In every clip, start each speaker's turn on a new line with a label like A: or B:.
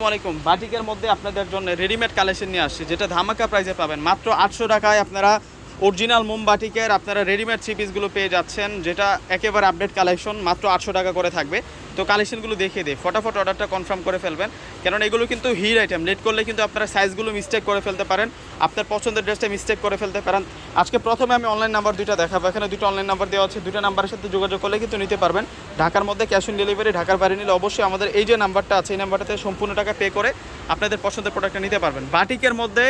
A: আসসালামু আলাইকুম। বাটিকের মধ্যে আপনাদের জন্য রেডিমেড কালেকশন নিয়ে আসছি, যেটা ধামাকা প্রাইসে পাবেন। মাত্র আটশো টাকায় আপনারা অরিজিনাল মোম বাটিকের আপনারা রেডিমেড থ্রি পিসগুলো পেয়ে যাচ্ছেন, যেটা একেবারে আপডেট কালেকশন মাত্র আটশো টাকা করে থাকবে। তো কালেকশনগুলো দেখিয়ে দিই। ফটাফট অর্ডারটা কনফার্ম করে ফেলবেন। কারণ এগুলো কিন্তু হিট আইটেম লেট করলে কিন্তু আপনারা সাইজগুলো মিস্টেক করে ফেলতে পারেন। আপনার পছন্দের ড্রেসটা মিস্টেক করে ফেলতে পারেন। আজকে প্রথমে আমি অনলাইন নাম্বার দুইটা দেখাবো। এখানে দুটো অনলাইন নাম্বার দেওয়া আছে। দুটো নাম্বারের সাথে যোগাযোগ করলে কিন্তু নিতে পারবেন। ঢাকার মধ্যে ক্যাশ অন ডেলিভারি ঢাকার বাইরে নিলে অবশ্যই আমাদের এই যে নাম্বারটা আছে, এই নাম্বারটাতে সম্পূর্ণ টাকা পে করে আপনাদের পছন্দের প্রোডাক্টটা নিতে পারবেন। বাটিকের মধ্যে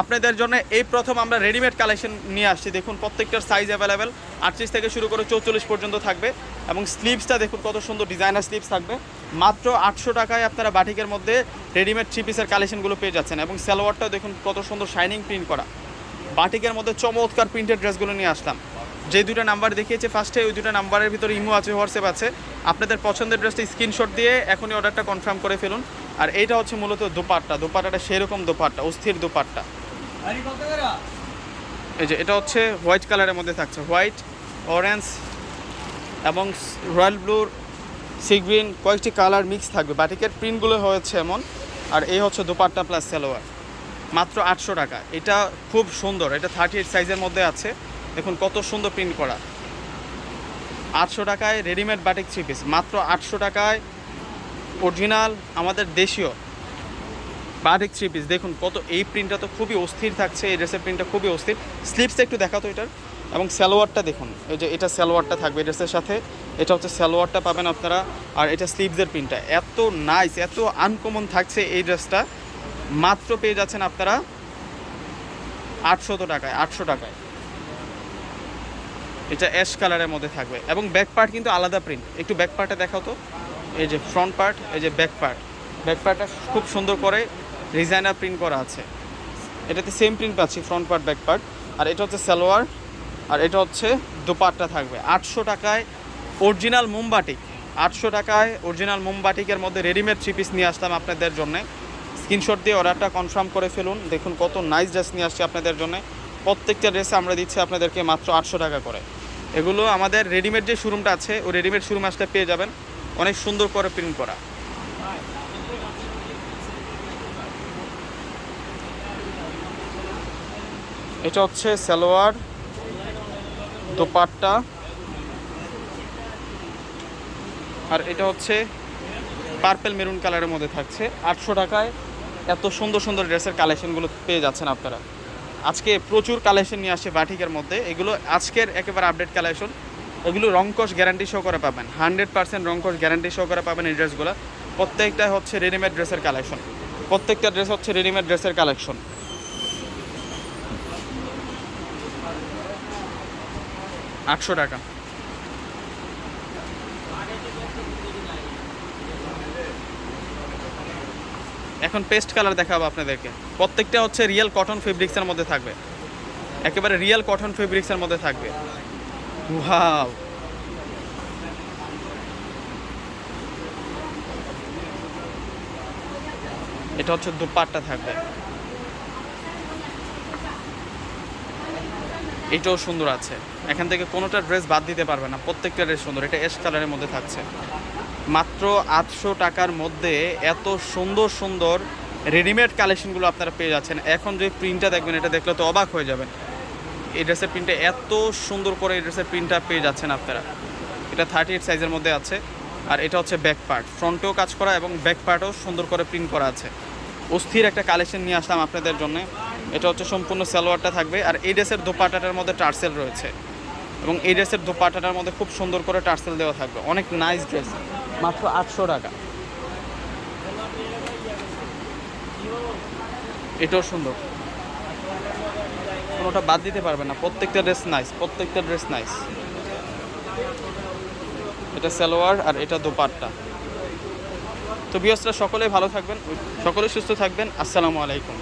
A: আপনাদের জন্য এই প্রথম আমরা রেডিমেড কালেকশন নিয়ে আসছি। দেখুন, প্রত্যেকটার সাইজ অ্যাভেলেবেল আটত্রিশ থেকে শুরু করে চৌচল্লিশ পর্যন্ত থাকবে এবং স্লিভসটা দেখুন কত সুন্দর ডিজাইনার স্লিভস থাকবে। মাত্র আটশো টাকায় আপনারা বাটিকের মধ্যে রেডিমেড থ্রি পিসের কালেকশনগুলো পেয়ে যাচ্ছেন এবং সালোয়ারটাও দেখুন কত সুন্দর শাইনিং প্রিন্ট করা। বাটিকের মধ্যে চমৎকার প্রিন্টেড ড্রেসগুলো নিয়ে আসলাম। যে দুটো নাম্বার দেখিয়েছে ফার্স্টে ওই দুটো নাম্বারের ভিতরে ইমো আছে হোয়াটসঅ্যাপ আছে। আপনাদের পছন্দের ড্রেসটা স্ক্রিনশট দিয়ে এখনই অর্ডারটা কনফার্ম করে ফেলুন। আর এইটা হচ্ছে মূলত দোপাট্টা। দোপাট্টাটা সেরকম দোপাট্টা অস্থির দোপাট্টা। এই যে এটা হচ্ছে হোয়াইট কালারের মধ্যে থাকছে। হোয়াইট অরেঞ্জ এবং রয়্যাল ব্লুর সি গ্রিন কয়েকটি কালার মিক্স থাকবে। বাটিকের প্রিন্টগুলো হয়েছে এমন। আর এই হচ্ছে দোপাট্টা প্লাস সালোয়ার। মাত্র আটশো টাকা। এটা খুব সুন্দর। এটা থার্টি এইট সাইজের মধ্যে আছে। দেখুন কত সুন্দর প্রিন্ট করা। আটশো টাকায় রেডিমেড বাটিক থ্রি পিস মাত্র আটশো টাকায় অরিজিনাল আমাদের দেশীয় বাটিক থ্রি পিস দেখুন কত, এই প্রিন্টটা তো খুবই অস্থির থাকছে। এই ড্রেসের প্রিন্টটা খুবই অস্থির। স্লিপসটা একটু দেখাতো এটার। এবং সালোয়ারটা দেখুন, এই যে এটা সালোয়ারটা থাকবে ড্রেসের সাথে এটা হচ্ছে সালোয়ারটা পাবেন আপনারা, আর এটা স্লিভসের প্রিন্টটা। এত নাইস এত আনকমন থাকছে এই ড্রেসটা, মাত্র পেয়ে যাচ্ছেন আপনারা আটশত টাকায়, আটশো টাকায়। এটা অ্যাশ কালারের মধ্যে থাকবে। এবং ব্যাক পার্ট কিন্তু আলাদা প্রিন্ট একটু ব্যাক পার্টটা দেখাও তো। এই যে ফ্রন্ট পার্ট এই যে ব্যাক পার্ট ব্যাক পার্টটা খুব সুন্দর করে ডিজাইনার প্রিন্ট করা আছে। এটাতে সেম প্রিন্ট পাচ্ছি ফ্রন্ট পার্ট ব্যাক পার্ট আর এটা হচ্ছে সালোয়ার। আর এটা হচ্ছে দোপাট্টা থাকবে। আটশো টাকায় অরিজিনাল মোমবাটিক আটশো টাকায় অরিজিনাল মোমবাটিকের মধ্যে রেডিমেড থ্রি পিস নিয়ে আসলাম আপনাদের জন্য। স্ক্রিনশট দিয়ে অর্ডারটা কনফার্ম করে ফেলুন। দেখুন কত নাইস ড্রেস নিয়ে আসছি আপনাদের জন্য। প্রত্যেকটা ড্রেসে আমরা দিচ্ছি আপনাদেরকে মাত্র আটশো টাকা করে। এগুলো আমাদের রেডিমেড যে শোরুমটা আছে, ওই রেডিমেড শোরুম আসলে পেয়ে যাবেন। অনেক সুন্দর করে প্রিন্ট করা। এটা হচ্ছে সালোয়ার। দোপাট্টা। আর এটা হচ্ছে পার্পেল মেরুন কালারের মধ্যে থাকছে। আটশো টাকায় এত সুন্দর সুন্দর ড্রেসের কালেকশনগুলো পেয়ে যাচ্ছেন আপনারা। আজকে প্রচুর কালেকশন নিয়ে আসছে বাটিকের মধ্যে। এগুলো আজকের একেবারে আপডেট কালেকশন এগুলো রংকশ গ্যারান্টি সহ করে পাবেন। হান্ড্রেড পার্সেন্ট রংকশ গ্যারান্টি সহ করে পাবেন এই ড্রেসগুলো প্রত্যেকটা হচ্ছে রেডিমেড ড্রেসের কালেকশন প্রত্যেকটা ড্রেস হচ্ছে রেডিমেড ড্রেসের কালেকশন আটশো টাকা। এখন পেস্ট কালার দেখাবো আপনাদেরকে। প্রত্যেকটা হচ্ছে রিয়েল কটন ফেব্রিক্সের মধ্যে থাকবে। একেবারে রিয়েল কটন ফেব্রিক্সের মধ্যে থাকবে। ওয়াও এটা হচ্ছে দুপাট্টা থাকবে। এটাও সুন্দর আছে। এখান থেকে কোনোটা ড্রেস বাদ দিতে পারবে না, প্রত্যেকটা ড্রেস সুন্দর, এটা এস কালারের মধ্যে থাকছে। মাত্র আটশো টাকার মধ্যে এত সুন্দর সুন্দর রেডিমেড কালেকশনগুলো আপনারা পেয়ে যাচ্ছেন। এখন যে প্রিন্টটা দেখবেন, এটা দেখলে তো অবাক হয়ে যাবেন। এই ড্রেসের প্রিন্টটা এত সুন্দর করে এই ড্রেসের প্রিন্টটা পেয়ে যাচ্ছেন আপনারা। এটা থার্টি এইট সাইজের মধ্যে আছে। আর এটা হচ্ছে ব্যাক পার্ট ফ্রন্টেও কাজ করা এবং ব্যাক পার্টও সুন্দর করে প্রিন্ট করা আছে। অস্থির একটা কালেকশন নিয়ে আসলাম আপনাদের জন্য। এটা হচ্ছে সম্পূর্ণ সালোয়ারটা থাকবে। আর এই ড্রেসের দোপাটাটার মধ্যে টার্সেল রয়েছে। এবং এই ড্রেসের দোপাটাটার মধ্যে খুব সুন্দর করে টার্সেল দেওয়া থাকবে। অনেক নাইস ড্রেস মাত্র আটশো টাকা। এটাও সুন্দর। কোনোটা বাদ দিতে পারবে না। প্রত্যেকটা ড্রেস নাইস প্রত্যেকটা ড্রেস নাইস এটা সালোয়ার আর এটা দোপাট্টা। তো বিয়সরা সকলে ভালো থাকবেন, সকলে সুস্থ থাকবেন। আসসালামু আলাইকুম।